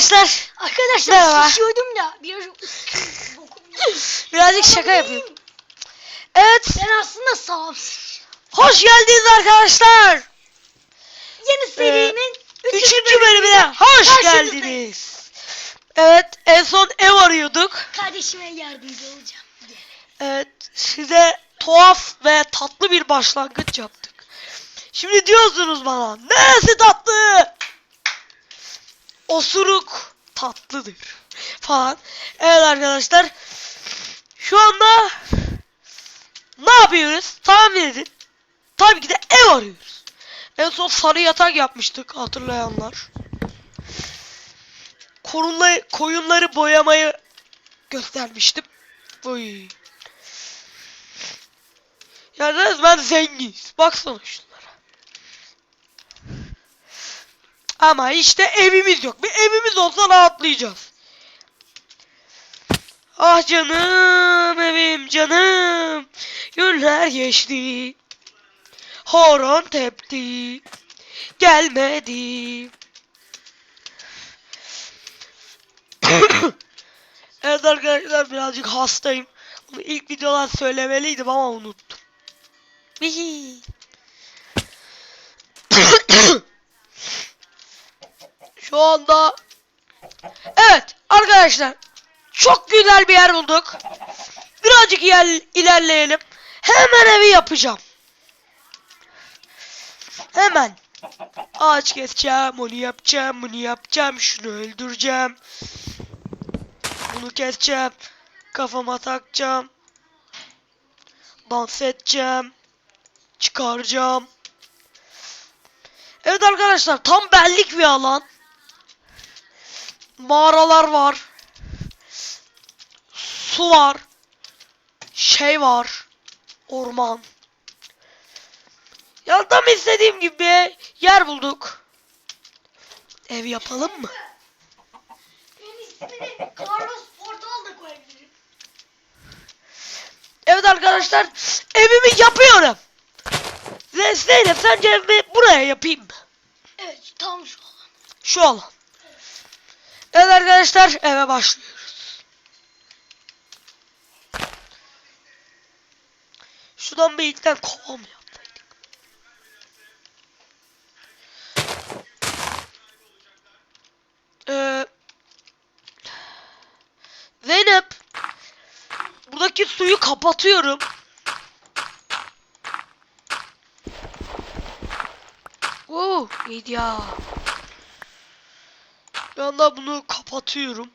arkadaşlar. Arkadaşlar Merhaba. şişiyordum da biraz Birazcık şaka yapayım. Evet. Ben aslında sağ Hoş geldiniz arkadaşlar. Yeni serinin Üçüncü bölümüne hoş geldiniz. Evet en son ev arıyorduk. Kardeşime yardımcı olacağım. Evet size tuhaf ve tatlı bir başlangıç yaptık. Şimdi diyorsunuz bana neresi tatlı? Osuruk tatlıdır falan. Evet arkadaşlar şu anda ne yapıyoruz? Tahmin edin. Tabii ki de ev arıyoruz. En son sarı yatak yapmıştık hatırlayanlar. Korunla, koyunları boyamayı göstermiştim. Oy. Ya resmen zenginiz. Baksana şunlara. Ama işte evimiz yok. Bir evimiz olsa rahatlayacağız. Ah canım evim canım. Günler geçti. Horon tepti. Gelmedi. evet arkadaşlar birazcık hastayım. Bunu ilk videodan söylemeliydim ama unuttum. Şu anda Evet arkadaşlar çok güzel bir yer bulduk. Birazcık yer, ilerleyelim. Hemen evi yapacağım. Hemen. Ağaç keseceğim, onu yapacağım, bunu yapacağım, şunu öldüreceğim. Bunu keseceğim. Kafama takacağım. Dans edeceğim. Çıkaracağım. Evet arkadaşlar tam bellik bir alan. Mağaralar var. Su var. Şey var. Orman. Ya tam istediğim gibi bir yer bulduk. Ev yapalım mı? Benim ismini Carlos Portal da koyabilirim. Evet arkadaşlar evimi yapıyorum. Ze- Zeynep sence evimi buraya yapayım mı? Evet tam şu an. Şu alan. Evet arkadaşlar eve başlıyoruz. Şuradan bir ilkten kova mı yapsaydık? Ee, Zeynep buradaki suyu kapatıyorum. Oo, iyiydi ya. Bir anda bunu kapatıyorum.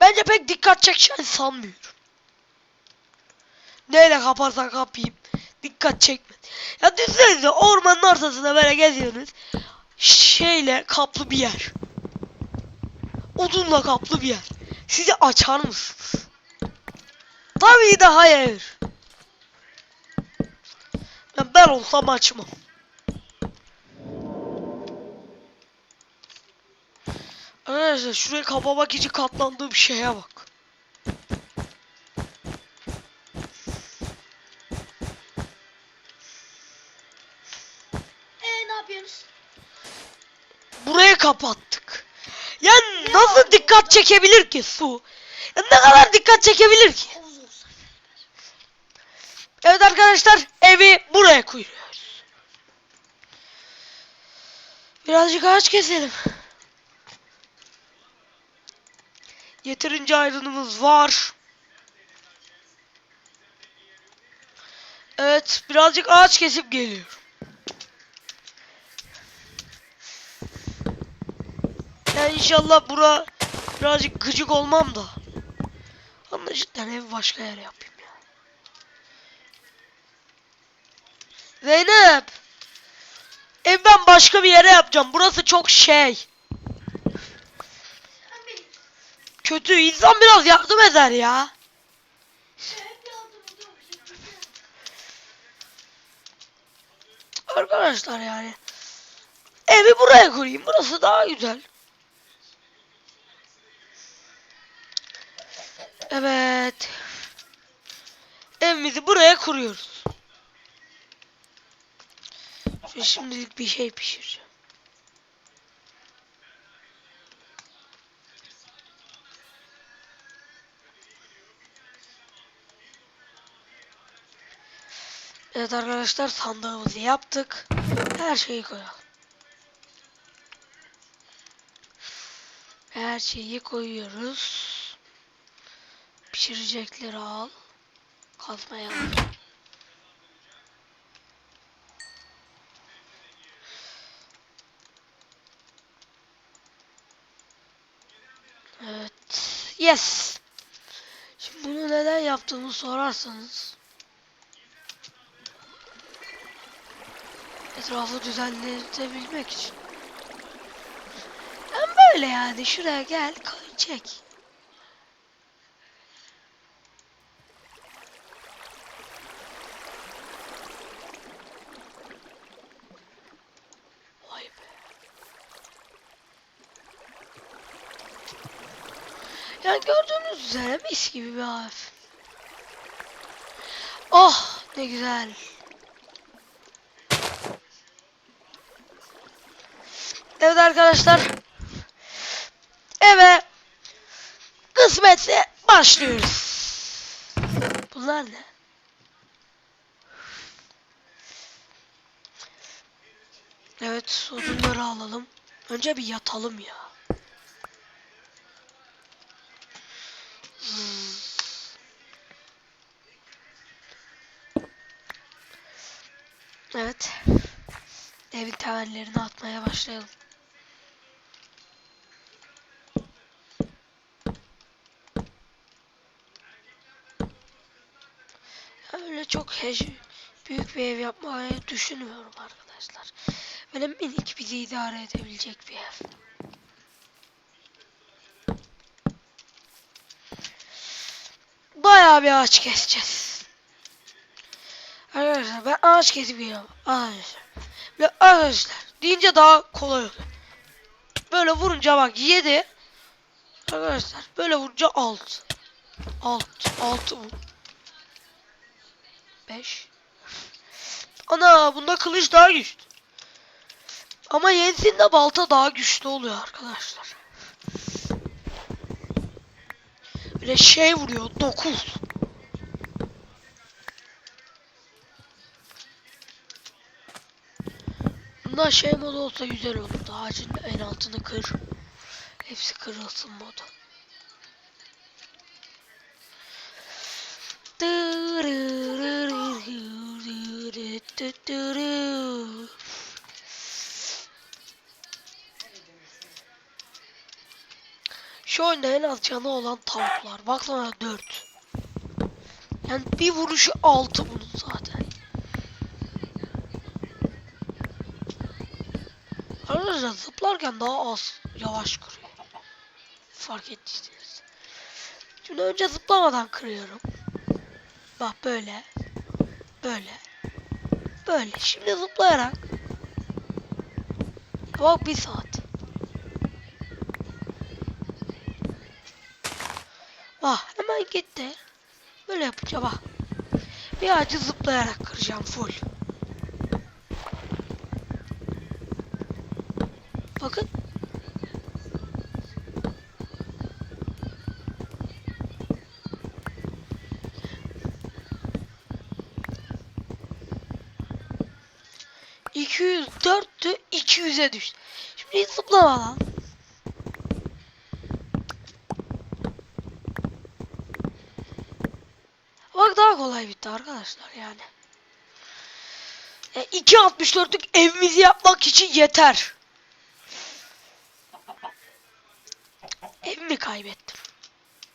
Bence pek dikkat çekeceğini sanmıyorum. Neyle kaparsan kapayım. Dikkat çekme. Ya düşünsenize ormanın ortasında böyle geziyorsunuz. Şeyle kaplı bir yer. Odunla kaplı bir yer. Sizi açar mısınız? Tabii de hayır. Ben olsam açmam. Arkadaşlar şuraya kapamak için katlandığım şeye bak. Eee ne yapıyorsunuz? Buraya kapattık. Ya nasıl dikkat çekebilir ki su? Ya ne kadar dikkat çekebilir ki? Evet arkadaşlar evi buraya koyuyoruz. Birazcık ağaç keselim. Yeterince ayrınımız var. Evet birazcık ağaç kesip geliyorum. Ya inşallah bura birazcık gıcık olmam da. Ama cidden evi başka yere yapayım ya. Zeynep. Ev ben başka bir yere yapacağım. Burası çok şey. Sen benim. Kötü. İnsan biraz yardım eder ya. Arkadaşlar yani. Evi buraya kurayım. Burası daha güzel. Evet. Evimizi buraya kuruyoruz. Şimdi şimdilik bir şey pişireceğim. Evet arkadaşlar sandığımızı yaptık. Her şeyi koyalım. Her şeyi koyuyoruz. Pişirecekleri al. Kazmayı al. Evet. Yes. Şimdi bunu neden yaptığımı sorarsanız etrafı düzenletebilmek için. Ben böyle yani şuraya gel koy çek. Vay be. Yani gördüğünüz üzere mis gibi bir ev. Oh ne güzel. Evet arkadaşlar. Eve kısmetse başlıyoruz. Bunlar ne? Evet odunları alalım. Önce bir yatalım ya. Hmm. Evet. Evin temellerini atmaya başlayalım. Çok büyük bir ev yapmayı düşünmüyorum arkadaşlar. Böyle minik bizi idare edebilecek bir ev. Bayağı bir ağaç keseceğiz. Arkadaşlar ben ağaç kesip geliyorum. Arkadaşlar. Ve arkadaşlar deyince daha kolay oluyor. Böyle vurunca bak 7. Arkadaşlar böyle vurunca 6. 6. 6 vur. 5. Ana bunda kılıç daha güçlü. Ama yenisinde balta daha güçlü oluyor arkadaşlar. Böyle şey vuruyor 9. Bunda şey modu olsa güzel olurdu. Ağacın en altını kır. Hepsi kırılsın modu. Şu oyunda en az canı olan tavuklar. Baksana 4. Yani bir vuruşu 6 bunun zaten. Arkadaşlar zıplarken daha az yavaş kırıyor. Fark ettiyseniz. Şimdi önce zıplamadan kırıyorum. Bak böyle. Böyle. Böyle. Şimdi zıplayarak. Bak bir saat. Bak hemen gitti. Böyle yapınca bak. Bir ağacı zıplayarak kıracağım full. Bakın. 200'e düştü. Şimdi zıplama lan. Bak daha kolay bitti arkadaşlar yani. E, 2.64'lük evimizi yapmak için yeter. Evimi kaybettim.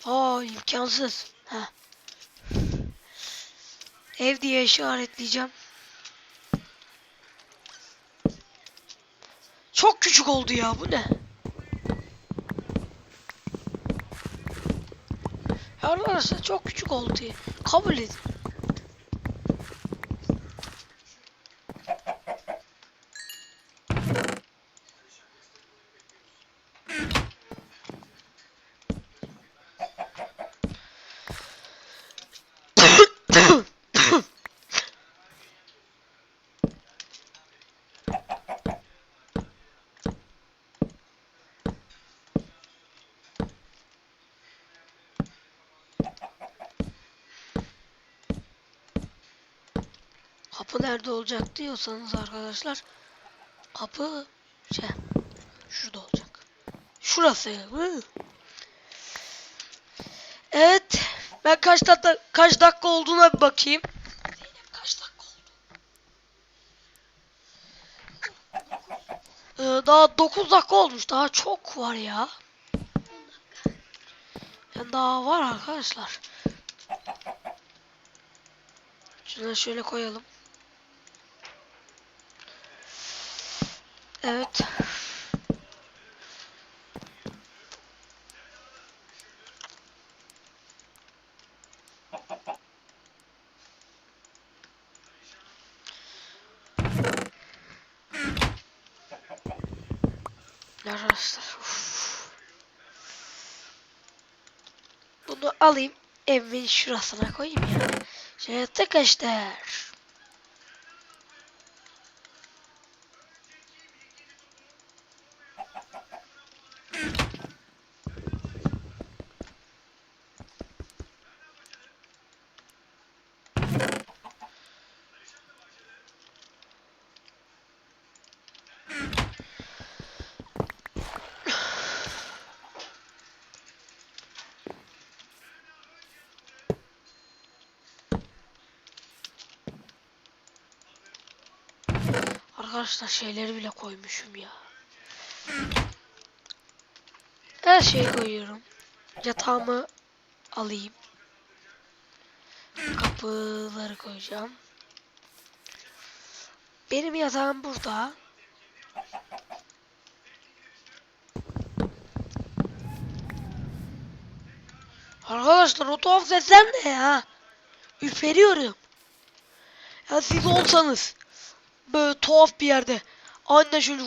Aa imkansız. Heh. Ev diye işaretleyeceğim. Çok küçük oldu ya bu ne? Ya Arkadaşlar çok küçük oldu. Kabul edin. Kapı nerede olacak diyorsanız arkadaşlar kapı şey şurada olacak. Şurası. Evet. Ben kaç dakika kaç dakika olduğuna bir bakayım. Zeynep kaç dakika oldu? Ee, daha 9 dakika olmuş. Daha çok var ya. Yani daha var arkadaşlar. Şunu şöyle koyalım. Evet. Arkadaşlar. Bunu alayım. Evimin şurasına koyayım ya. Şöyle tıkıştır. Arkadaşlar şeyleri bile koymuşum ya. Her şeyi koyuyorum. Yatağımı alayım. Kapıları koyacağım. Benim yatağım burada. Arkadaşlar o tuhaf sesler ne ya? Ürperiyorum. Ya siz olsanız böyle tuhaf bir yerde anne şöyle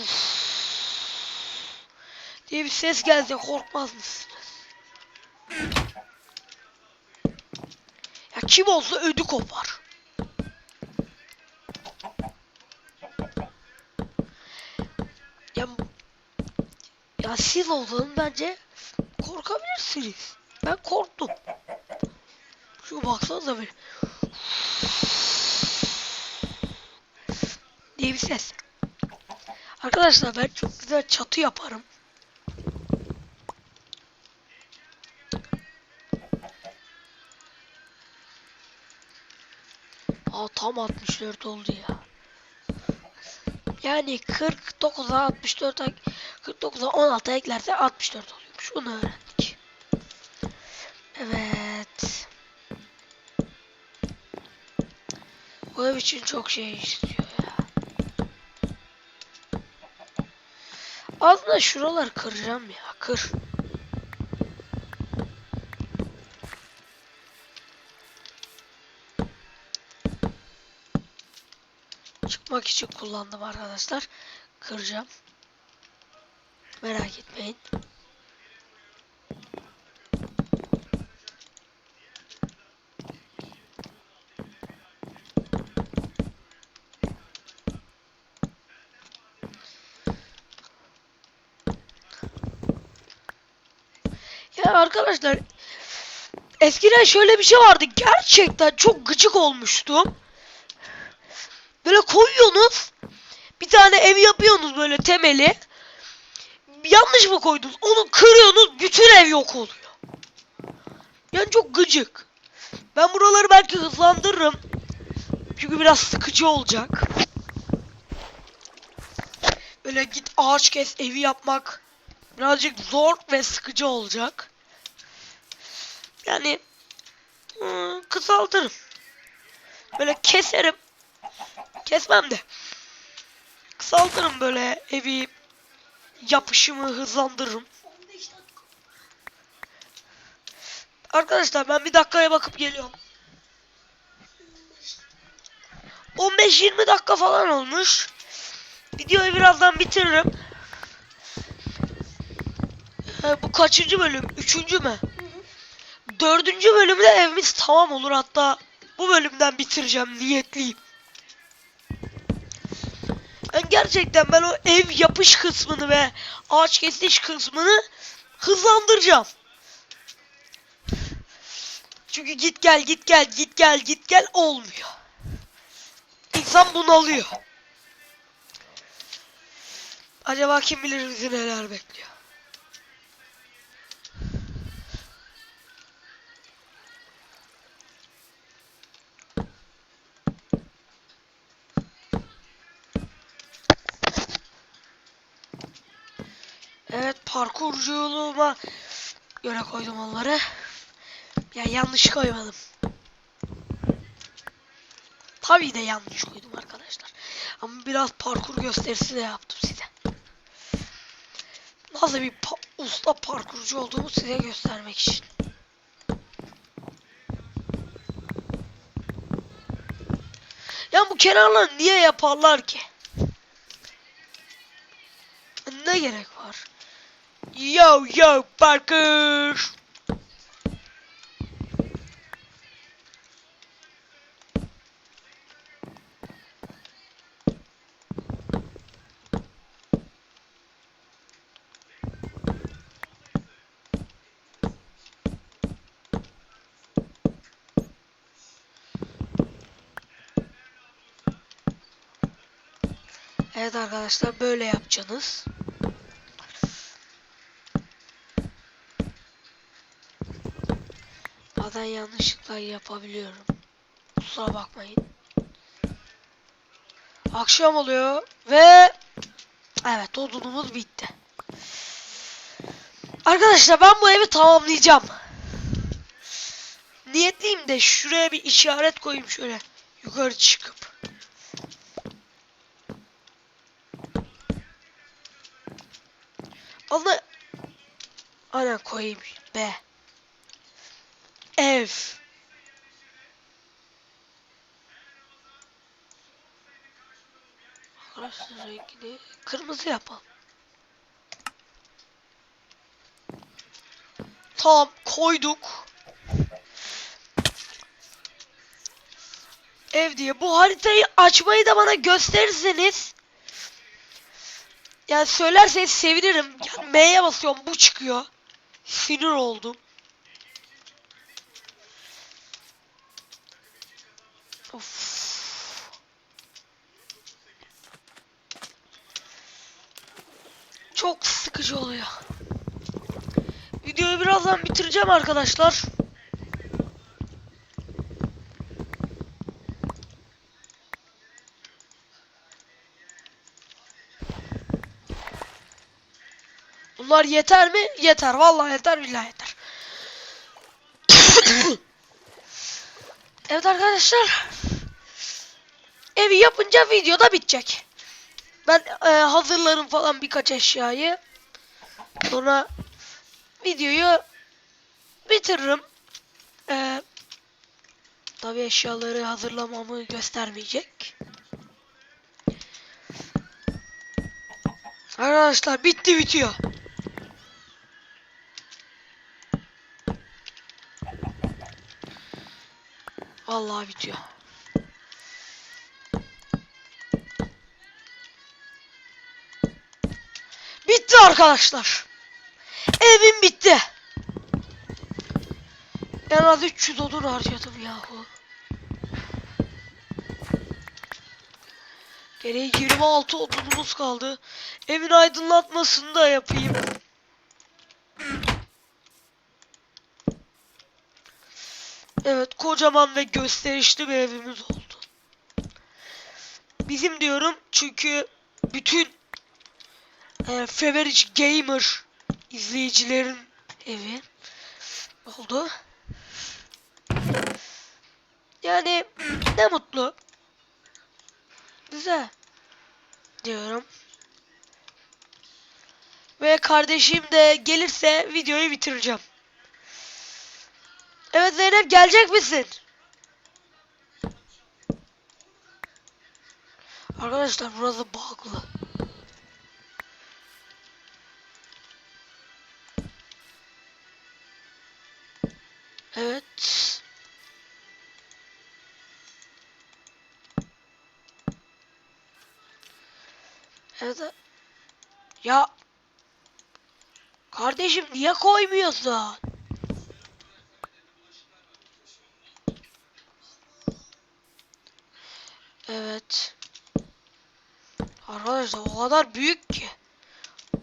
diye bir ses gelse korkmaz mısınız? Ya kim olsa ödü kopar. Ya, ya siz olsanız bence korkabilirsiniz. Ben korktum. Şu baksanıza bir diye bir ses. Arkadaşlar ben çok güzel çatı yaparım. Aa tam 64 oldu ya. Yani 49'a 64 ek- 49'a 16 eklerse 64 oluyormuş. Bunu öğrendik. Evet. Bu ev için çok şey istiyor ya. Aslında şuraları kıracağım ya. Kır. Çıkmak için kullandım arkadaşlar. Kıracağım. Merak etmeyin. Ya arkadaşlar eskiden şöyle bir şey vardı. Gerçekten çok gıcık olmuştum. Böyle koyuyorsunuz. Bir tane ev yapıyorsunuz böyle temeli. Yanlış mı koydunuz? Onu kırıyorsunuz. Bütün ev yok oluyor. Yani çok gıcık. Ben buraları belki hızlandırırım. Çünkü biraz sıkıcı olacak. Böyle git ağaç kes evi yapmak birazcık zor ve sıkıcı olacak. Yani kısaltırım. Böyle keserim. Kesmem de. Kısaltırım böyle evi yapışımı hızlandırırım. 15 dakika. Arkadaşlar ben bir dakikaya bakıp geliyorum. 15-20 dakika falan olmuş. Videoyu birazdan bitiririm. Ee, bu kaçıncı bölüm? Üçüncü mü? Dördüncü bölümde evimiz tamam olur. Hatta bu bölümden bitireceğim. Niyetliyim. Ben gerçekten ben o ev yapış kısmını ve ağaç kesiş kısmını hızlandıracağım. Çünkü git gel git gel git gel git gel olmuyor. İnsan bunalıyor. Acaba kim bilir bizi neler bekliyor. Evet parkurculuğuma göre koydum onları. Ya yanlış koymadım. Tabii de yanlış koydum arkadaşlar. Ama biraz parkur gösterisi de yaptım size. Nasıl bir pa- usta parkurcu olduğumu size göstermek için. Ya bu kenarları niye yaparlar ki? Ne gerek var? Yo yo parkur. Evet arkadaşlar böyle yapacaksınız. Bazen yanlışlıkla yapabiliyorum. Kusura bakmayın. Akşam oluyor ve evet odunumuz bitti. Arkadaşlar ben bu evi tamamlayacağım. Niyetliyim de şuraya bir işaret koyayım şöyle yukarı çıkıp. Onu ana koyayım be. Ev. Burası rengini kırmızı yapalım. Tamam koyduk. Ev diye bu haritayı açmayı da bana gösterirseniz yani söylerseniz sevinirim. Yani M'ye basıyorum bu çıkıyor. Sinir oldum. Of. Çok sıkıcı oluyor. Videoyu birazdan bitireceğim arkadaşlar. Bunlar yeter mi? Yeter. Vallahi yeter. Billahi yeter. evet arkadaşlar. Evi yapınca videoda bitecek. Ben e, hazırlarım falan birkaç eşyayı. Sonra videoyu bitiririm. E, tabii eşyaları hazırlamamı göstermeyecek. Arkadaşlar bitti bitiyor. Vallahi bitiyor. Bitti arkadaşlar. Evim bitti. En az 300 odun harcadım yahu. Geriye 26 odunumuz kaldı. Evin aydınlatmasını da yapayım. Evet kocaman ve gösterişli bir evimiz oldu. Bizim diyorum çünkü bütün e, Favorite Gamer izleyicilerin evi oldu. Yani ne mutlu. Güzel. Diyorum. Ve kardeşim de gelirse videoyu bitireceğim. Evet Zeynep gelecek misin? Arkadaşlar burası bağlı. Evet. Evet. Ya kardeşim niye koymuyorsun? Evet. Arkadaşlar o kadar büyük ki.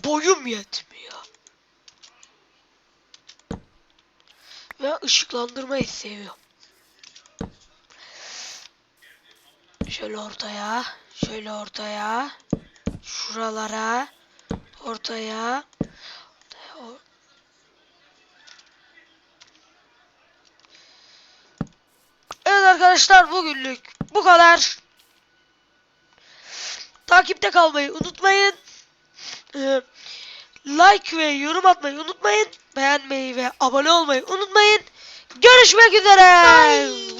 Boyum yetmiyor. Ve ışıklandırmayı seviyorum. Şöyle ortaya, şöyle ortaya, şuralara, ortaya, ortaya, or- Evet arkadaşlar bugünlük bu kadar. Takipte kalmayı unutmayın. Ee, like ve yorum atmayı unutmayın. Beğenmeyi ve abone olmayı unutmayın. Görüşmek üzere. Bye.